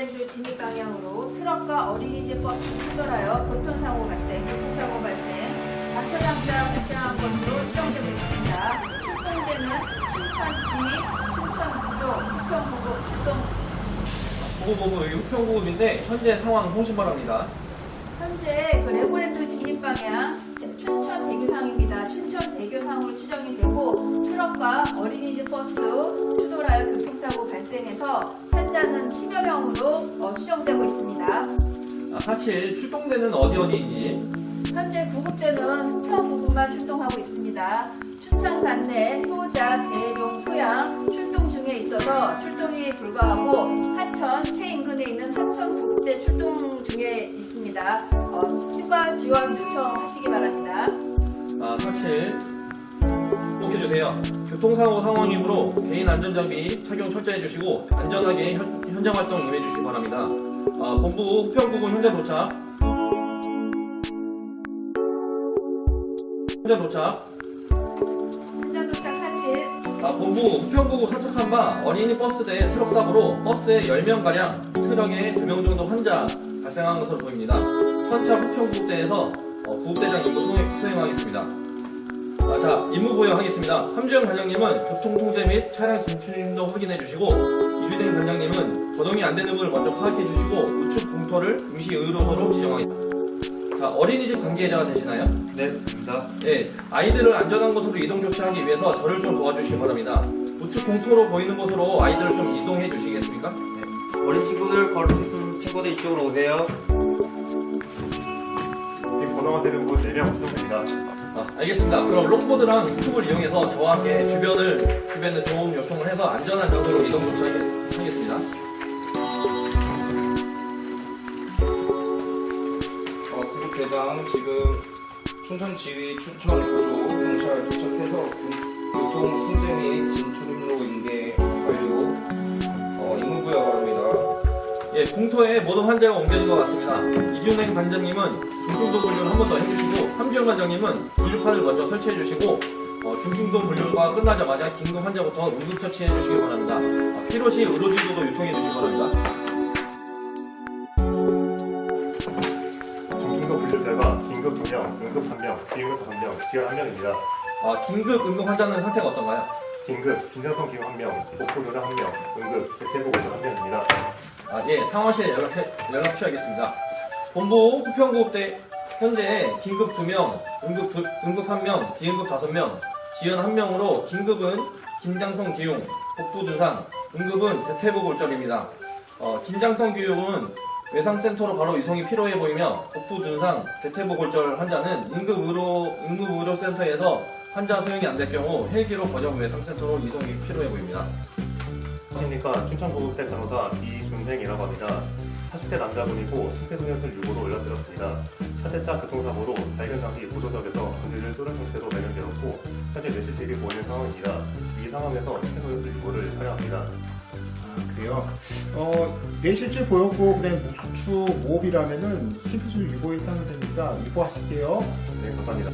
레브레프 진입 방향으로 트럭과 어린이집 버스 충돌하여 교통사고 발생, 교통사고 발생, 다차장자 발생한 것으로 추정되고 있습니다. 출동대는 춘천시, 춘천구조, 부평구급 출동 보고보고 여기 우평구급인데 현재 상황 통신 바랍니다. 현재 그 레고랜드 진입 방향 춘천 대교상입니다. 춘천 대교상으로 추정이 되고 트럭과 어린이집 버스 추돌하여 교통사고 발생해서 10여 명으로 어, 추정되고 있습니다. 아, 47 출동대는 어디 어디인지 현재 구급대는 수평 부근만 출동하고 있습니다. 춘천 관내 효자, 대룡, 소양 출동 중에 있어서 출동이 불가하고 하천 최인근에 있는 하천 구급대 출동 중에 있습니다. 어, 추가 지원 요청하시기 바랍니다. 아, 47꼭 해주세요. 교통사고 상황이므로 개인 안전장비 착용 철저히 해주시고 안전하게 현, 현장 활동 임해주시기 바랍니다. 아, 본부 우평구급 현재 도착. 현재 도착. 사실 아, 본부 우평구급 도착한 바 어린이 버스 대 트럭 사고로 버스에 10명가량, 트럭에 2명 정도 환자 발생한 것으로 보입니다. 선차 우평구급대에서 어, 구급대장 임무 수행, 수행하겠습니다. 아, 자, 임무 보여하겠습니다. 함주영 단장님은 교통통제 및 차량 진출인도 확인해 주시고, 이주댕 단장님은 거동이 안 되는 분을 먼저 파악해 주시고, 우측 공터를 임시 의료소로 지정하겠습니다. 자, 어린이집 관계자가 되시나요? 네, 됩니다. 네, 아이들을 안전한 곳으로 이동 조치하기 위해서 저를 좀 도와주시기 바랍니다. 우측 공터로 보이는 곳으로 아이들을 좀 이동해 주시겠습니까? 어린 친구들, 걸음 친구들 이쪽으로 오세요. 지금 번호가 되는 곳 4명 수정됩니다. 아, 알겠습니다. 그럼 롱보드랑 스톱을 이용해서 저와 함께 주변을, 주변에 도움 요청을 해서 안전한 장소로 이동 조치하겠습니다. 어, 구급 대장 지금 춘천 지휘 춘천 구조 경찰 도착해서 구- 교통 통제 및 진출 임로 인계 완료 어, 임무부여 바랍니다. 예, 공터에 모든 환자가 옮겨진 것 같습니다. 이준행 반장님은 중증도 분류를 한 번 더 해주시고, 함지영 반장님은 분류판을 먼저 설치해 주시고, 어, 중증도 분류가 끝나자마자 긴급 환자부터 응급 처치해 주시기 바랍니다. 아, 필요시 의료진도도 요청해 주시기 바랍니다. 중증도 분류자가 긴급 2명, 응급 1명, 비응급 5명, 지원 1명입니다. 아, 긴급 응급 환자는 상태가 어떤가요? 긴급, 긴장성 기용 1명, 복부 교정 1명, 응급, 대퇴부 교정 1명입니다. 아, 예, 상황실에 연락해, 연락 취하겠습니다. 본부 부평구급대 현재 긴급 2명, 응급, 두- 응급 1명, 비응급 5명, 지연 1명으로 긴급은 긴장성 기용, 복부 증상, 응급은 대퇴부 골절입니다. 어, 긴장성 기용은 외상센터로 바로 이송이 필요해 보이며 복부 증상, 대퇴부 골절 환자는 응급의료, 응급의료센터에서 환자 소용이 안 될 경우 헬기로 번역 외상센터로 이송이 필요해 보입니다. 하십니까? 춘천고급대 간호사 이준생이라고 합니다. 40대 남자분이고 심폐소생술 유고로 연락드렸습니다. 현대차 교통사고로 발견 당시 보조석에서 건지를 뚫은 상태로 발견되었고 현재 뇌실질이 보이는 상황입니다. 이 상황에서 심폐소생술 유고를 촬영합니다. 아, 그래요. 어, 뇌실질 보였고 그다음에 무수추 모흡이라면은 심폐소생 유보에 해당됩니다. 유보하실게요. 네, 감사합니다.